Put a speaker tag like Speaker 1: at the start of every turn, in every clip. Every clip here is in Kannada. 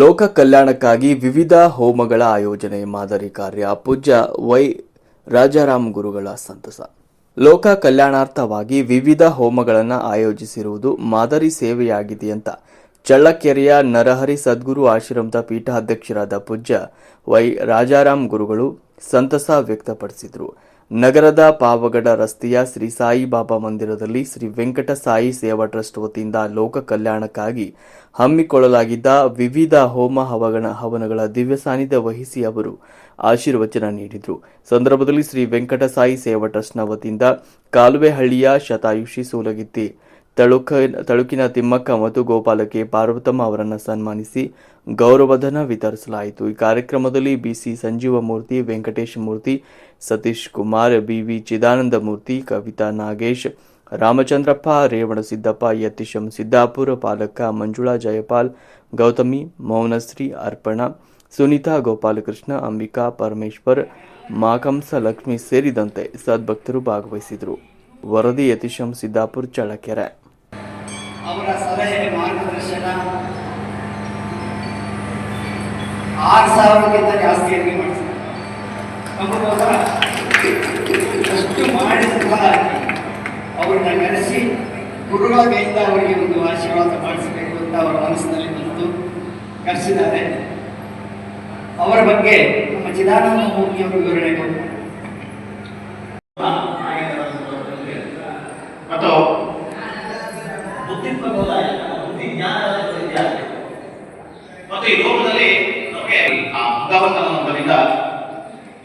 Speaker 1: ಲೋಕ ಕಲ್ಯಾಣಕ್ಕಾಗಿ ವಿವಿಧ ಹೋಮಗಳ ಆಯೋಜನೆ, ಮಾದರಿ ಕಾರ್ಯ, ಪೂಜ್ಯ ವೈ ರಾಜಾರಾಮ್ ಗುರುಗಳ ಸಂತಸ. ಲೋಕ ಕಲ್ಯಾಣಾರ್ಥವಾಗಿ ವಿವಿಧ ಹೋಮಗಳನ್ನು ಆಯೋಜಿಸಿರುವುದು ಮಾದರಿ ಸೇವೆಯಾಗಿದೆ ಅಂತ ಚಳ್ಳಕೆರೆಯ ನರಹರಿ ಸದ್ಗುರು ಆಶ್ರಮದ ಪೀಠಾಧ್ಯಕ್ಷರಾದ ಪೂಜ್ಯ ವೈ ರಾಜಾರಾಮ್ ಗುರುಗಳು ಸಂತಸ ವ್ಯಕ್ತಪಡಿಸಿದರು. ನಗರದ ಪಾವಗಡ ರಸ್ತೆಯ ಶ್ರೀ ಸಾಯಿ ಬಾಬಾ ಮಂದಿರದಲ್ಲಿ ಶ್ರೀ ವೆಂಕಟ ಸಾಯಿ ಸೇವಾ ಟ್ರಸ್ಟ್ ವತಿಯಿಂದ ಲೋಕ ಕಲ್ಯಾಣಕ್ಕಾಗಿ ಹಮ್ಮಿಕೊಳ್ಳಲಾಗಿದ್ದ ವಿವಿಧ ಹೋಮ ಹವಗಣ ಹವನಗಳ ದಿವ್ಯ ಸಾನ್ನಿಧ್ಯ ವಹಿಸಿ ಅವರು ಆಶೀರ್ವಚನ ನೀಡಿದರು. ಸಂದರ್ಭದಲ್ಲಿ ಶ್ರೀ ವೆಂಕಟ ಸಾಯಿ ಸೇವಾ ಟ್ರಸ್ಟ್ನ ವತಿಯಿಂದ ಕಾಲುವೆಹಳ್ಳಿಯ ಶತಾಯುಷಿ ಸೂಲಗಿತ್ತಿ ತಳುಕ, ತಳುಕಿನ ತಿಮ್ಮಕ್ಕ ಮತ್ತು ಗೋಪಾಲಕ್ಕೆ ಪಾರ್ವತಮ್ಮ ಅವರನ್ನು ಸನ್ಮಾನಿಸಿ ಗೌರವಧನ ವಿತರಿಸಲಾಯಿತು. ಈ ಕಾರ್ಯಕ್ರಮದಲ್ಲಿ B C Sanjeeva Murthy Venkatesh Murthy, Satish Kumar, B V Chidananda Murthy, Kavitha Nagesh, Ramachandrappa, Revana Siddappa, ಯತೀಶಂ Siddapura Palakka Manjula Jayapal, Gowthami, Mounashree Arpana, Sunitha Gopalakrishna, Ambika Parameshwar, ಮಾಕಂಸ ಲಕ್ಷ್ಮಿ ಸೇರಿದಂತೆ ಸದ್ಭಕ್ತರು ಭಾಗವಹಿಸಿದರು. ವರದಿ, ಯತೀಶಂ ಸಿದ್ದಾಪುರ, ಚಳ್ಳಕೆರೆ.
Speaker 2: ಅವರ ಸಲಹೆ ಮಾರ್ಗದರ್ಶನ. ಆರು ಸಾವಿರಕ್ಕಿಂತ ಜಾಸ್ತಿ ಅಡುಗೆ ನಮಗೋಸ್ಕರ ಅಷ್ಟು ಮಾಡಿದ ಫಲ ಅವ್ರನ್ನ ಕರೆಸಿ ಕೈಯಿಂದ ಅವರಿಗೆ ಒಂದು ಆಶೀರ್ವಾದ ಮಾಡಿಸಬೇಕು ಅಂತ ಅವರ ಮನಸ್ಸಿನಲ್ಲಿ ಬಂತು. ಕರೆಸಿದ್ದಾರೆ. ಅವರ ಬಗ್ಗೆ ನಮ್ಮ ಚಿದಾನಂದ ಮೂರ್ತಿಯವರು ವಿವರಣೆ ಕೊಟ್ಟರು
Speaker 3: ಮತ್ತು ಬುದ್ಧಿತ್ವದ ಬುದ್ಧಿ ಜ್ಞಾನದ ವಿದ್ಯಾರ್ಥಿ ಮತ್ತು ಈ ಲೋಕದಲ್ಲಿ ನಮಗೆ ಆ ಭಗವಂತನದಿಂದ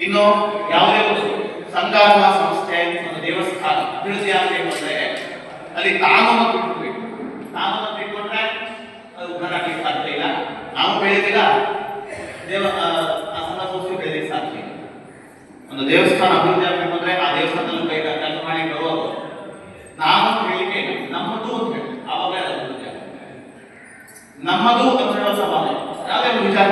Speaker 3: ಇನ್ನು ಯಾವುದೇ ಒಂದು ಸಂಘ ಸಂಸ್ಥೆ ಒಂದು ದೇವಸ್ಥಾನ, ಅಭಿವೃದ್ಧಿ ಆಗಬೇಕು ಅಂದ್ರೆ ಅಲ್ಲಿ ತಾಮನ್ನು ಬಿಟ್ಬಿಡ್ಬೇಕು ತಾಮನ್ನು ಬಿಟ್ಕೊಂಡ್ರೆ ಅದು ಉದ್ಧಾರ ಆಗ್ಲಿಕ್ಕೆ ಸಾಧ್ಯ ಇಲ್ಲ. ನಾವು ಬೆಳೆದಿಲ್ಲ ದೇವ, ಆ ಸಂಘ ಸಂಸ್ಥೆ ಬೆಳೆಯಲಿಕ್ಕೆ ಸಾಧ್ಯ ಇಲ್ಲ. ಒಂದು ದೇವಸ್ಥಾನ ಅಭಿವೃದ್ಧಿ ಆಗಬೇಕು ಅಂದ್ರೆ ಆ ದೇವಸ್ಥಾನದಲ್ಲಿ ಕೈ ಕೆಲಸ ಮಾಡಿ ಬರುವವರು ನಾವು ಹೇಳಿಕೆ ಇಲ್ಲ. ನಮ್ಮದು ಅಂತ ಹೇಳಿ ಆವಾಗ ಅಭಿವೃದ್ಧಿ. ನಮ್ಮದು ಅಂತ ಹೇಳೋ ಸವಾಲು. ಯಾವುದೇ ವಿಚಾರ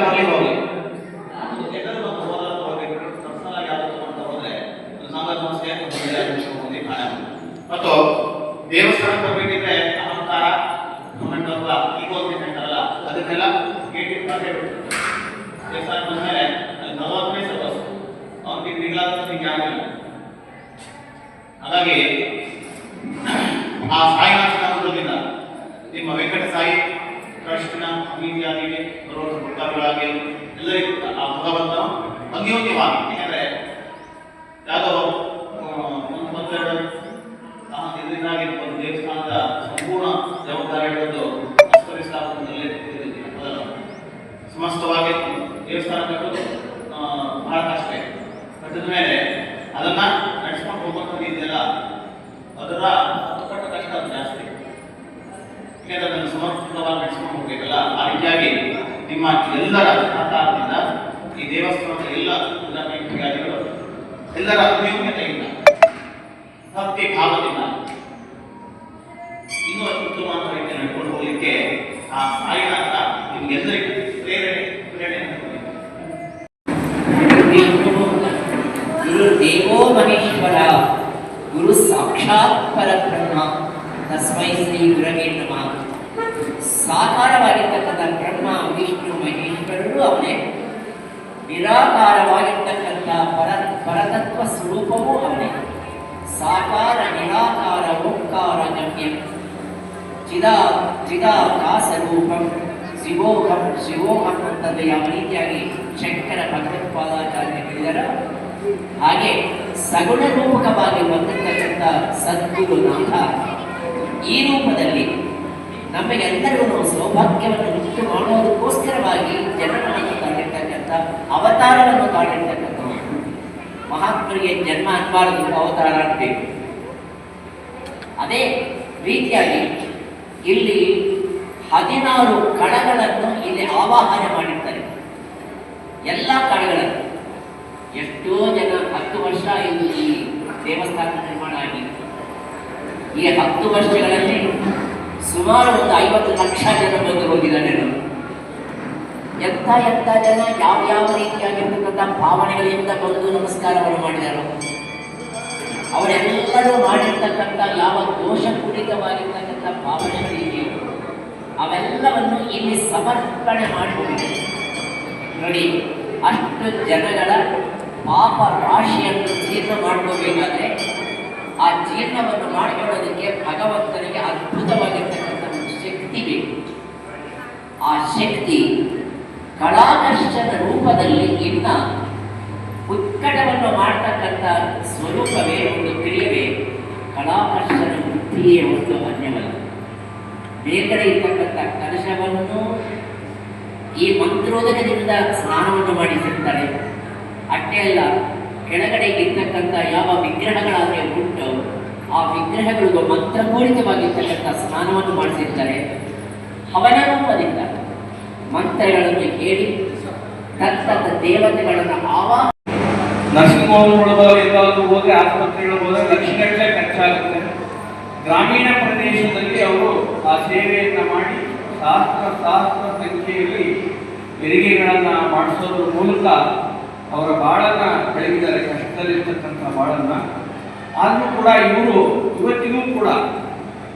Speaker 3: ದೇವಸ್ಥಾನ ಬಂದ್ಮೇಲೆ ಅಲ್ಲಿ ನಲವತ್ತನೇ ಸದಸ್ಯ ಅವನಿಗೆ ನಿಗ್ಲಾದ ನಿಮ್ಗೆ ಆಗಿಲ್ಲ ಹಾಗಾಗಿ ಆ ಸಾಯಿನಾಥ ನಾಮದಿಂದ ನಿಮ್ಮ ವೆಂಕಟ ಸಾಯಿ ಟ್ರಸ್ಟ್ನ ಅಭಿವೃದ್ಧಿಯಾಗಿ ಬರುವ ಭಕ್ತಾದಿಗಳಾಗಿ ಎಲ್ಲರಿಗೂ ಆ ಭಗವಂತ ಅನ್ಯೋನ್ಯವಾಗಿ ಯಾಕಂದ್ರೆ ಯಾವುದೋ ಆ, ಒಂದು ಒಂದೆರಡು ಆ ಇದರಿಂದಾಗಿ ಒಂದು ದೇವಸ್ಥಾನದ ಸಂಪೂರ್ಣ ಜವಾಬ್ದಾರಿ ಹಿಡಿದು ಅಸ್ಕರಿಸಲಾಗುವುದರಲ್ಲಿ ಮೊದಲ ಸಮಸ್ತವಾಗಿ ದೇವಸ್ಥಾನ ಕಟ್ಟೋದು ಆ, ಬಹಳ ಕಷ್ಟ ಇದೆ ಕಟ್ಟಿದ ಮೇಲೆ ಅದನ್ನ ನಡೆಸ್ಕೊಂಡು ಹೋಗುವಂಥದ್ದು ಇದೆಯಲ್ಲ, ಅದರ ಪಟ್ಟ ಕಷ್ಟ ಜಾಸ್ತಿ. ಯಾಕಂದ್ರೆ ಅದನ್ನು ಸಮರ್ಪಕವಾಗಿ ನಡೆಸ್ಕೊಂಡು ಹೋಗ್ಬೇಕಲ್ಲ, ಆ ರೀತಿಯಾಗಿ ನಿಮ್ಮ ಎಲ್ಲರ ಸಹಕಾರದಿಂದ ಈ ದೇವಸ್ಥಾನದ ಎಲ್ಲ ಉದಾಹರಣೆಗಳು ಎಲ್ಲರ ಅನ್ಯೋನ್ಯತೆಯಿಂದ, ಭಕ್ತಿ ಭಾವದಿಂದ ಇನ್ನೂ ಅತ್ಯುತ್ತಮ ರೀತಿಯಲ್ಲಿ ನಡ್ಕೊಂಡು ಹೋಗಲಿಕ್ಕೆ ಆ ಸಾಯಿನಾಥ ನಿಮ್ಗೆಲ್ಲರಿಗೂ ಪ್ರೇರಣೆ ಪ್ರೇರಣೆ
Speaker 4: ಗುರು ದೇವೋ ಮಹೇಶ್ವರ ಗುರು ಸಾಕ್ಷಾತ್ ಪರಬ್ರಹ್ಮ ತಸ್ಮೈ ಶ್ರೀ ಗುರವೇ ನಮಃ ಸಾಕಾರವಾಗಿರ್ತಕ್ಕಂಥ ಬ್ರಹ್ಮ, ವಿಷ್ಣು, ಮಹೇಶ್ವರರು ಅವನೇ. ನಿರಾಕಾರವಾಗಿರ್ತಕ್ಕಂಥ ಪರ, ಪರತತ್ವ ಸ್ವರೂಪವೂ ಅವನೇ. ಸಾಕಾರ, ನಿರಾಕಾರ, ಓಂಕಾರ, ಗಮ್ಯ. ಚಿದಾ ಚಿದಾಕಾಶ ರೂಪಂ ಶಿವೋಹಂ ಶಿವೋಹಂ ಅಂತಂದು ಯಾವ ರೀತಿಯಾಗಿ ಶಂಕರ ಭಗವತ್ಪಾದಾಚಾರ್ಯ ಹೇಳಿದಾರೋ, ಹಾಗೆ ಸಗುಣ ರೂಪಕವಾಗಿ ಬಂದಿರತಕ್ಕಂಥ ಸದ್ಗುರುನಾಥ ಈ ರೂಪದಲ್ಲಿ ನಮಗೆಲ್ಲರಿಗೂ ಸೌಭಾಗ್ಯವನ್ನು ಉಂಟು ಮಾಡೋದಕ್ಕೋಸ್ಕರವಾಗಿ ಜನನವನ್ನು ತಾಳಿರ್ತಕ್ಕಂಥ ಅವತಾರವನ್ನು ತಾಳಿರ್ತಕ್ಕಂಥ ಮಹಾತ್ಮರಿಗೆ ಜನ್ಮ ಅನ್ಬಾರದು, ಅವತಾರ ಬೇಕು ಅದೇ ರೀತಿಯಾಗಿ ಇಲ್ಲಿ ಹದಿನಾರು ಕಣಗಳನ್ನು ಇಲ್ಲಿ ಆವಾಹನೆ ಮಾಡಿರ್ತಾರೆ. ಎಲ್ಲ ಕಣಗಳನ್ನು ಎಷ್ಟೋ ಜನ ವರ್ಷ ಇದು ಈ ದೇವಸ್ಥಾನ ನಿರ್ಮಾಣ ಆಗಿತ್ತು ಈ ಹತ್ತು ವರ್ಷಗಳಲ್ಲಿ ಸುಮಾರು ಒಂದು ಐವತ್ತು ಲಕ್ಷ ಜನ ಬಂದು ಹೋಗಿದ್ದಾರೆ ನಾನು ಎಂಥ ಎಂಥ ಜನ, ಯಾವ ಯಾವ ರೀತಿಯಾಗಿರ್ತಕ್ಕಂಥ ಭಾವನೆಗಳಿಂದ ಬಂದು ನಮಸ್ಕಾರವನ್ನು ಮಾಡಿದರು ಅವರೆಲ್ಲರೂ ಮಾಡಿರ್ತಕ್ಕಂಥ ಯಾವ ದೋಷಪೂರಿತವಾಗಿರ್ತಕ್ಕಂಥ ಭಾವನೆಗಳಿದೆಯೋ ಅವೆಲ್ಲವನ್ನು ಇಲ್ಲಿ ಸಮರ್ಪಣೆ ಮಾಡಿಕೊಂಡಿದೆ. ನೋಡಿ, ಅಷ್ಟು ಜನಗಳ ಪಾಪ ರಾಶಿಯನ್ನು ಜೀರ್ಣ ಮಾಡ್ಕೋಬೇಕಾದ್ರೆ ಆ ಜೀರ್ಣವನ್ನು ಮಾಡಿಕೊಳ್ಳೋದಕ್ಕೆ ಭಗವಂತನಿಗೆ ಅದ್ಭುತವಾಗಿರ್ತಕ್ಕಂಥ ಒಂದು ಶಕ್ತಿ ಬೇಕು. ಆ ಶಕ್ತಿ ಕಳಾಕರ್ಷಣ ರೂಪದಲ್ಲಿ ಇನ್ನ ಉತ್ಕಟವನ್ನು ಮಾಡ್ತಕ್ಕಂಥ ಸ್ವರೂಪವೇ ಒಂದು ತಿಳಿಯವೇ. ಕಳಾಕರ್ಷಣ ಬುದ್ಧಿಯೇ ಒಂದು ಅನ್ಯವಲ್ಲ. ಮೇಲ್ಗಡೆ ಇರ್ತಕ್ಕಂಥ ಕಲಶವನ್ನು ಈ ಮಂತ್ರೋದಕದಿಂದ ಸ್ನಾನವನ್ನು ಮಾಡಿಸಿರ್ತಾರೆ ಅಷ್ಟೇ ಅಲ್ಲ, ಕೆಳಗಡೆ ಇರ್ತಕ್ಕಂಥ ಯಾವ ವಿಗ್ರಹಗಳಾದರೆ ಉಂಟು, ಆ ವಿಗ್ರಹಗಳಿಗೂ ಮಂತ್ರಪೂರಿತವಾಗಿರ್ತಕ್ಕಂಥ ಸ್ನಾನವನ್ನು ಮಾಡಿಸಿರ್ತಾರೆ. ಹವನ ರೂಪದಿಂದ ಮಂತ್ರಗಳನ್ನು ಕೇಳಿ ತತ್ತದ ದೇವತೆಗಳನ್ನು ಆವಾ
Speaker 5: ನರ್ಸಿಂಗ್ ಹೋಮ್ಗಳಲ್ಲಿ ಎಲ್ಲಾದ್ರೂ ಹೋದ್ರೆ ಆಸ್ಪತ್ರೆಗಳು ಹೋದ್ರೆ ಲಕ್ಷಗಟ್ಟಲೆ ಖರ್ಚಾಗುತ್ತೆ. ಗ್ರಾಮೀಣ ಪ್ರದೇಶದಲ್ಲಿ ಅವರು ಆ ಸೇವೆಯನ್ನು ಮಾಡಿ ಸಹಸ್ರ ಸಹಸ್ರ ಸಂಖ್ಯೆಯಲ್ಲಿ ಹೆರಿಗೆಗಳನ್ನು ಮಾಡಿಸೋದ್ರ ಮೂಲಕ ಅವರ ಬಾಳನ್ನ ಬೆಳಗಿದ್ದಾರೆ, ಕಷ್ಟದಲ್ಲಿರ್ತಕ್ಕಂಥ ಬಾಳನ್ನ. ಆದರೂ ಕೂಡ ಇವರು ಇವತ್ತಿಗೂ ಕೂಡ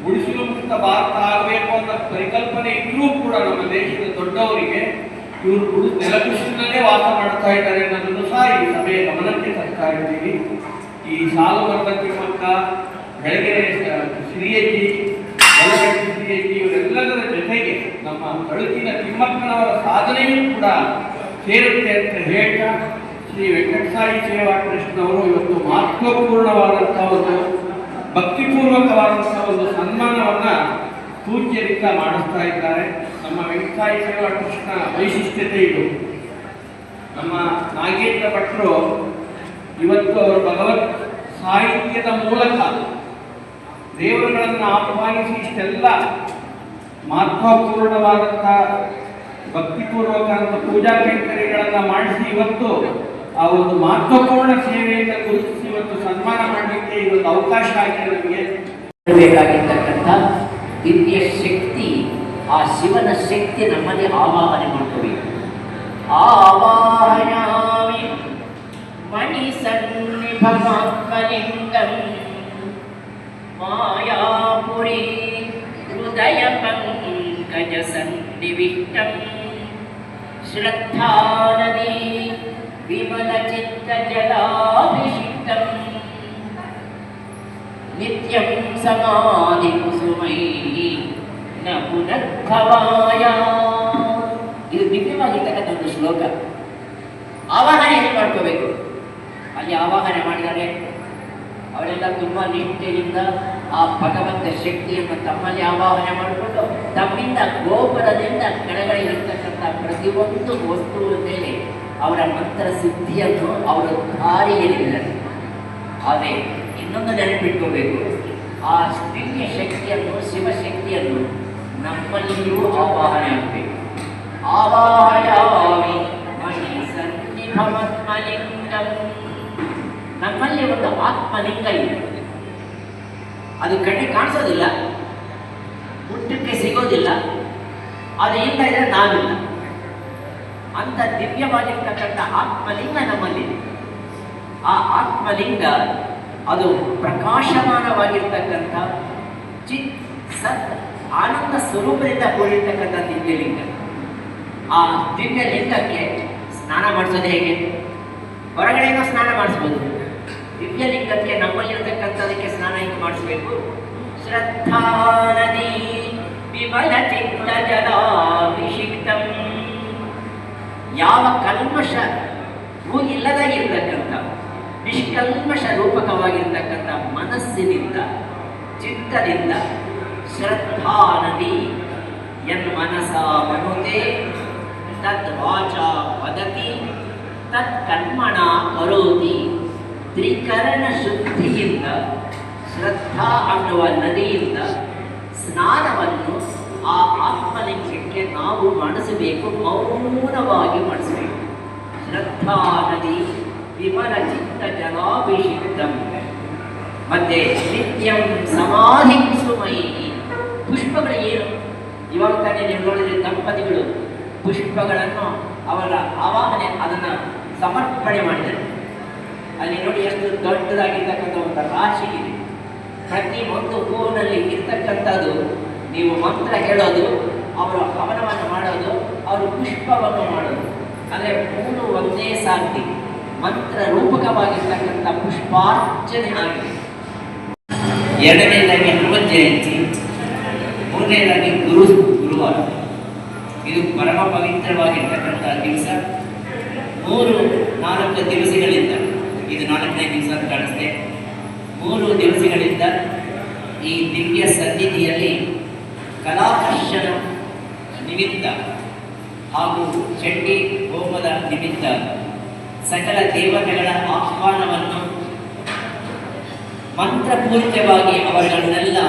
Speaker 5: ಉಳಿಸಲು ಮುಕ್ತ ಭಾರತ ಆಗಬೇಕು ಅನ್ನೋ ಪರಿಕಲ್ಪನೆ ಇದ್ರೂ ಕೂಡ ನಮ್ಮ ದೇಶದ ದೊಡ್ಡವರಿಗೆ ಇವರು ಗುಡಿ ನೆಲಕೃಷಿನಲ್ಲೇ ವಾಸ ಮಾಡ್ತಾ ಇದ್ದಾರೆ ಅನ್ನೋದನ್ನು ಸಹ ಈ ಸಭೆಯ ಗಮನಕ್ಕೆ ತರ್ತಾ ಇದ್ದೀವಿ. ಈ ಸಾಲು ಮರದ ತಿಮ್ಮಕ್ಕ ಬೆಳಗ್ಗೆ ಸಿರಿಯಜ್ಜಿ ಶ್ರೀಯಜ್ಜಿ ಇವರೆಲ್ಲದರ ಜೊತೆಗೆ ನಮ್ಮ ಕಳುಕಿನ ತಿಮ್ಮಕ್ಕನವರ ಸಾಧನೆಯೂ ಕೂಡ ಸೇರುತ್ತೆ ಅಂತ ಹೇಳ್ತಾ ಶ್ರೀ ವೆಂಕಟಸಾಯಿ ಸೇವಾ ಟ್ರಸ್ಟ್ನವರು ಇವತ್ತು ಮಹತ್ವಪೂರ್ಣವಾದಂತಹ ಒಂದು ಭಕ್ತಿಪೂರ್ವಕವಾದಂತಹ ಒಂದು ಸನ್ಮಾನವನ್ನು ಪೂಜ್ಯರಿಂದ ಮಾಡಿಸ್ತಾ ಇದ್ದಾರೆ. ನಮ್ಮ ವೆಂಕಟಸಾಯಿ ಸೇವಾ ಕೃಷ್ಣ ವೈಶಿಷ್ಟ್ಯತೆ ಇದು. ನಮ್ಮ ನಾಗೇಂದ್ರ ಭಟ್ರು ಇವತ್ತು ಅವರು ಭಗವತ್ ಸಾಹಿತ್ಯದ ಮೂಲಕ ದೇವರುಗಳನ್ನು ಆಹ್ವಾನಿಸಿ ಇಷ್ಟೆಲ್ಲ ಮಹತ್ವಪೂರ್ಣವಾದಂಥ ಭಕ್ತಿಪೂರ್ವಕ ಪೂಜಾ ಕೈಂಕರ್ಯಗಳನ್ನು ಮಾಡಿಸಿ ಇವತ್ತು ಆ ಒಂದು ಮಹತ್ವಪೂರ್ಣ ಸೇವೆಯನ್ನು ಗುರುತಿಸಿ ಇವತ್ತು ಸನ್ಮಾನ ಮಾಡಲಿಕ್ಕೆ ಇವತ್ತು ಅವಕಾಶ ಆಗಿದೆ ನಮಗೆ.
Speaker 4: ಬೇಕಾಗಿರ್ತಕ್ಕಂಥ ದಿವ್ಯ ಶಕ್ತಿ, ಆ ಶಿವನ ಶಕ್ತಿ ನಮ್ಮಲ್ಲಿ ಆವಾಹನೆ ಮಾಡ್ಕೋಬೇಕು ಆವಾಹಯಾಮಿ ಮಣಿ ಸನ್ನಿಭಮಾತ್ಮಲಿಂಗಂ ಮಾಯಾಪುರಿ ಹೃದಯ ಪಂಕಜ ಸನ್ನಿವಿಷ್ಟಂ. ಶ್ರದ್ಧಾನದಿ ವಿಮಲ ಚಿತ್ತ ಜಲಾಭಿಷಿಕ್ತಂ ನಿತ್ಯಂ ಸಮಾಧಿ ಕುಸುಮೈ ನ ಪುನರ್ಭವಾಯ. ಇದು ದಿವ್ಯವಾಗಿರ್ತಕ್ಕಂಥ ಒಂದು ಶ್ಲೋಕ. ಆವಾಹನೆ ಏನು ಮಾಡ್ಕೋಬೇಕು? ಅಲ್ಲಿ ಆವಾಹನೆ ಮಾಡಿದರೆ. ಅವರೆಲ್ಲ ತುಂಬ ನಿಷ್ಠೆಯಿಂದ ಆ ಭಗವಂತ ಶಕ್ತಿಯನ್ನು ತಮ್ಮಲ್ಲಿ ಆವಾಹನೆ ಮಾಡಿಕೊಂಡು ತಮ್ಮಿಂದ ಗೋಪುರದಿಂದ ಕೆಳಗಡೆ ಇರತಕ್ಕಂಥ ಪ್ರತಿಯೊಂದು ವಸ್ತುವಿನ ಮೇಲೆ ಅವರ ಮಂತ್ರ ಸಿದ್ಧಿಯನ್ನು ಅವರ ದಾರಿಯಲ್ಲಿದ್ದಾರೆ ಆದರೆ ಇನ್ನೊಂದು ನೆನಪಿಟ್ಕೋಬೇಕು. ಆ ದಿವ್ಯ ಶಕ್ತಿಯನ್ನು ಶಿವಶಕ್ತಿಯನ್ನು ನಮ್ಮಲ್ಲಿಯೂ ಆವಾಹನೆ ಆಗಬೇಕು. ಆವಾಹಯಾಮಿ ಮಣಿ ಸನ್ನಿಭಮತ್ಮಲಿಂಗಂ ನಮ್ಮಲ್ಲಿ ಒಂದು ಆತ್ಮಲಿಂಗ ಇದೆ. ಅದು ಕಣ್ಣಿಗೆ ಕಾಣಿಸೋದಿಲ್ಲ, ಹುಟ್ಟಕ್ಕೆ ಸಿಗೋದಿಲ್ಲ, ಅದು ಇಲ್ಲ ಇದ್ರೆ ನಾವಿಲ್ಲ. ಅಂತ ದಿವ್ಯವಾಗಿರ್ತಕ್ಕಂಥ ಆತ್ಮಲಿಂಗ ನಮ್ಮಲ್ಲಿ ಆ ಆತ್ಮಲಿಂಗ ಅದು ಪ್ರಕಾಶಮಾನವಾಗಿರ್ತಕ್ಕಂಥ ಚಿತ್ ಸತ್ ಆನಂದ ಸ್ವರೂಪದಿಂದ ಕೂಡಿರ್ತಕ್ಕಂಥ ದಿವ್ಯಲಿಂಗ. ಆ ದಿವ್ಯಲಿಂಗಕ್ಕೆ ಸ್ನಾನ ಮಾಡಿಸೋದು ಹೇಗೆ? ಹೊರಗಡೆಯಿಂದ ಸ್ನಾನ ಮಾಡಿಸ್ಬೋದು. ದಿವ್ಯಲಿಂಗಕ್ಕೆ ನಮ್ಮಲ್ಲಿರತಕ್ಕಂಥದಕ್ಕೆ ಸ್ನಾನ ಹೇಗೆ ಮಾಡಿಸ್ಬೇಕು? ಶ್ರದ್ಧಾ ನದಿ ವಿಮಲ ಚಿತ್ತ ಯಾವ ಕಲ್ಮಶ ಹೂ ಇರ್ತಕ್ಕಂಥ ನಿಷ್ಕಲ್ಮಶ ರೂಪಕವಾಗಿರ್ತಕ್ಕಂಥ ಮನಸ್ಸಿನಿಂದ, ಚಿತ್ತದಿಂದ ಶ್ರದ್ಧಾ ನದಿ ಎನ್ ಮನಸ ಮನುತೆ, ತತ್ ವಾಚ ವದತಿ ತತ್ ಕಣ್ಮಣ ಕರೋತಿ ತ್ರಿಕರಣ ಶುದ್ಧಿಯಿಂದ, ಶ್ರದ್ಧಾ ಅನ್ನುವ ನದಿಯಿಂದ ಸ್ನಾನವನ್ನು ಆ ಆತ್ಮಲಿಂಗಕ್ಕೆ ನಾವು ಮಾಡಿಸಬೇಕು, ಮೌನವಾಗಿ ಮಾಡಿಸಬೇಕು. ಶ್ರದ್ಧಾ ನದಿ ವಿಮಲ ಚಿತ್ತ ಜಲಾಭಿಷಿಕ್ತಂ ಮತ್ತೆ ನಿತ್ಯಂ ಸಮಾಧಿ ಕುಸುಮೈ ಪುಷ್ಪಗಳು ಏನು? ಇವಾಗ ತಾನೇ ನೀವು ನೋಡಿದ್ರೆ ದಂಪತಿಗಳು ಪುಷ್ಪಗಳನ್ನು ಅವರ ಆವಾಹನೆ, ಅದನ್ನು ಸಮರ್ಪಣೆ ಮಾಡಿದ್ದಾರೆ. ಅಲ್ಲಿ ನೋಡಿ ಎಷ್ಟು ದೊಡ್ಡದಾಗಿರ್ತಕ್ಕಂಥ ಒಂದು ರಾಶಿ ಇದೆ. ಪ್ರತಿ ಒಂದು ಹೂವಿನಲ್ಲಿ ಇರ್ತಕ್ಕಂಥದ್ದು ನೀವು ಮಂತ್ರ ಹೇಳೋದು, ಅವರ ಹವನವನ್ನು ಮಾಡೋದು, ಅವರು ಪುಷ್ಪವನ್ನು ಮಾಡೋದು. ಅಂದರೆ ಮೂರು ಒಂದೇ ಸಾಧ್ಯ. ಮಂತ್ರ ರೂಪಕವಾಗಿರ್ತಕ್ಕಂಥ ಪುಷ್ಪಾರ್ಚನೆ ಆಗಿದೆ ಎರಡನೇದಾಗಿ ಹನುಮನ್ ಜಯಂತಿ ಮೂರನೇದಾಗಿ ಗುರು, ಗುರುವಾರ. ಇದು ಪರಮ ಪವಿತ್ರವಾಗಿರ್ತಕ್ಕಂಥ ದಿವಸ. ಮೂರು, ನಾಲ್ಕು ದಿವಸಗಳಿಂದ, ಇದು ನಾಲ್ಕನೇ ದಿವಸ ಅಂತ ಮೂರು ದಿವಸಗಳಿಂದ ಈ ದಿವ್ಯ ಸನ್ನಿಧಿಯಲ್ಲಿ ಕಲಾಕರ್ಷಣ ನಿಮಿತ್ತ ಹಾಗೂ ಚಂಡಿ ಹೋಮದ ನಿಮಿತ್ತ ಸಕಲ ದೇವತೆಗಳ ಆಹ್ವಾನವನ್ನು ಮಂತ್ರಪೂರಿತವಾಗಿ ಅವರುಗಳನ್ನೆಲ್ಲ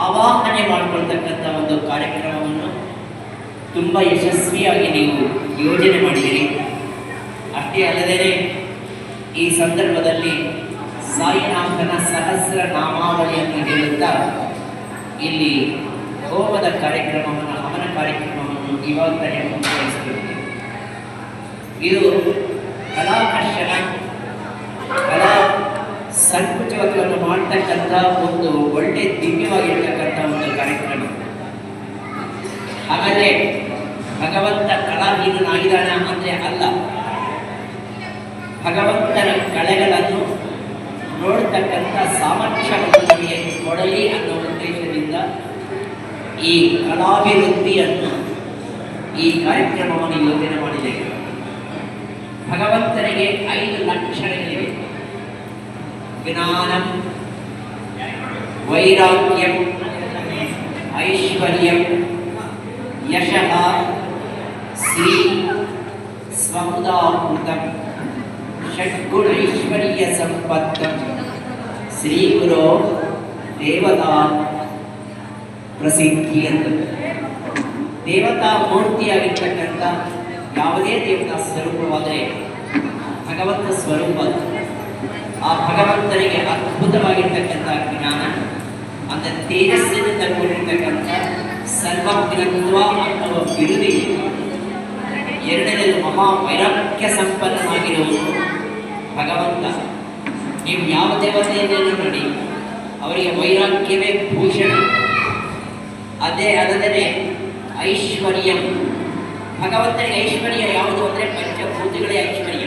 Speaker 4: ಆವಾಹನೆ ಮಾಡಿಕೊಳ್ತಕ್ಕಂಥ ಒಂದು ಕಾರ್ಯಕ್ರಮವನ್ನು ತುಂಬ ಯಶಸ್ವಿಯಾಗಿ ನೀವು ಯೋಜನೆ ಮಾಡಿದಿರಿ ಅಷ್ಟೇ ಅಲ್ಲದೇ ಈ ಸಂದರ್ಭದಲ್ಲಿ ಸಾಯಿನಾಥನ ಸಹಸ್ರ ನಾಮಾವಳಿಯನ್ನು ಹೇಳುತ್ತಾ ಇಲ್ಲಿ ಹೋಮದ ಕಾರ್ಯಕ್ರಮವನ್ನು, ಹವನ ಕಾರ್ಯಕ್ರಮವನ್ನು ಇವಾಗ ತಾನೇ ಮುಂದುವರಿಸಿರುತ್ತದೆ ಇದು ಕಲಾಕರ್ಷಣ ಕಲಾ ಸಂಕುಚವನ್ನು ಮಾಡ್ತಕ್ಕಂಥ ಒಂದು ಒಳ್ಳೆ ದಿವ್ಯವಾಗಿರ್ತಕ್ಕಂಥ ಒಂದು ಕಾರ್ಯಕ್ರಮ. ಹಾಗಾದ್ರೆ ಭಗವಂತ ಕಲಾಹೀನನಾಗಿದ್ದಾನ ಅಂದ್ರೆ ಅಲ್ಲ. ಭಗವಂತನ ಕಲೆಗಳನ್ನು ನೋಡ್ತಕ್ಕಂಥ ಸಾಮರ್ಥ್ಯವನ್ನು ನಮಗೆ ಕೊಡಲಿ ಅನ್ನೋ ಉದ್ದೇಶದಿಂದ ಈ ಕಲಾಭಿವೃದ್ಧಿಯನ್ನು ಈ ಕಾರ್ಯಕ್ರಮವನ್ನು ಯೋಜನೆ ಮಾಡಿದೆ ಭಗವಂತನಿಗೆ ಐದು ಲಕ್ಷಣಗಳಿವೆ ಜ್ಞಾನಂ ವೈರಾಗ್ಯಂ ಐಶ್ವರ್ಯಂ ಯಶಃ ಶ್ರೀ ಸ್ವಹುದಾಕೃತಂ ಷಡ್ಗುಣೈಶ್ವರ್ಯ ಸಂಪತ್ತಂ ಶ್ರೀ ಗುರು ದೇವತಾ ಪ್ರಸಿದ್ಧಿ ಅಂತ ದೇವತಾ ಮೂರ್ತಿಯಾಗಿರ್ತಕ್ಕಂಥ ಯಾವುದೇ ದೇವರ ಸ್ವರೂಪವಾದರೆ ಭಗವಂತ ಸ್ವರೂಪ ಆ ಭಗವಂತನಿಗೆ ಅದ್ಭುತವಾಗಿರ್ತಕ್ಕಂಥ ಜ್ಞಾನ ಅಂತ ತೇಜಸ್ಸಿನಿಂದ ತಂದುಕೊಂಡಿರ್ತಕ್ಕಂಥ ಸರ್ವಜ್ಞತ್ವ ಅನ್ನುವ ಬಿರುದಿ ಎರಡನೇದು ಮಹಾ ವೈರಾಗ್ಯ ಸಂಪನ್ನವಾಗಿರುವುದು ಭಗವಂತ. ನೀವು ಯಾವ ದೇವತೆಯನ್ನು ನೋಡಿ, ಅವರಿಗೆ ವೈರಾಗ್ಯವೇ ಭೂಷಣ. ಅದೇ ಅಲ್ಲದೇ ಐಶ್ವರ್ಯ. ಭಗವಂತನಿಗೆ ಐಶ್ವರ್ಯ ಯಾವುದು ಅಂದರೆ ಪಂಚಭೂತಗಳೇ ಐಶ್ವರ್ಯ.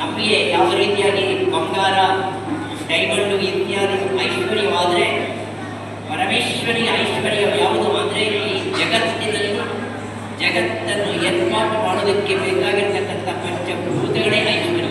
Speaker 4: ನಮಗೆ ಯಾವ ರೀತಿಯಾಗಿ ಬಂಗಾರ ಡೈಮಂಡು ಇತ್ಯಾದಿ ಐಶ್ವರ್ಯವಾದರೆ ಪರಮೇಶ್ವರಿಯ ಐಶ್ವರ್ಯ ಯಾವುದು ಅಂದರೆ ಈ ಜಗತ್ತಿನಲ್ಲಿ ಜಗತ್ತನ್ನು ಏರ್ಪಾಟು ಮಾಡೋದಕ್ಕೆ ಬೇಕಾಗಿರ್ತಕ್ಕಂಥ ಪಂಚಭೂತಗಳೇ ಐಶ್ವರ್ಯ.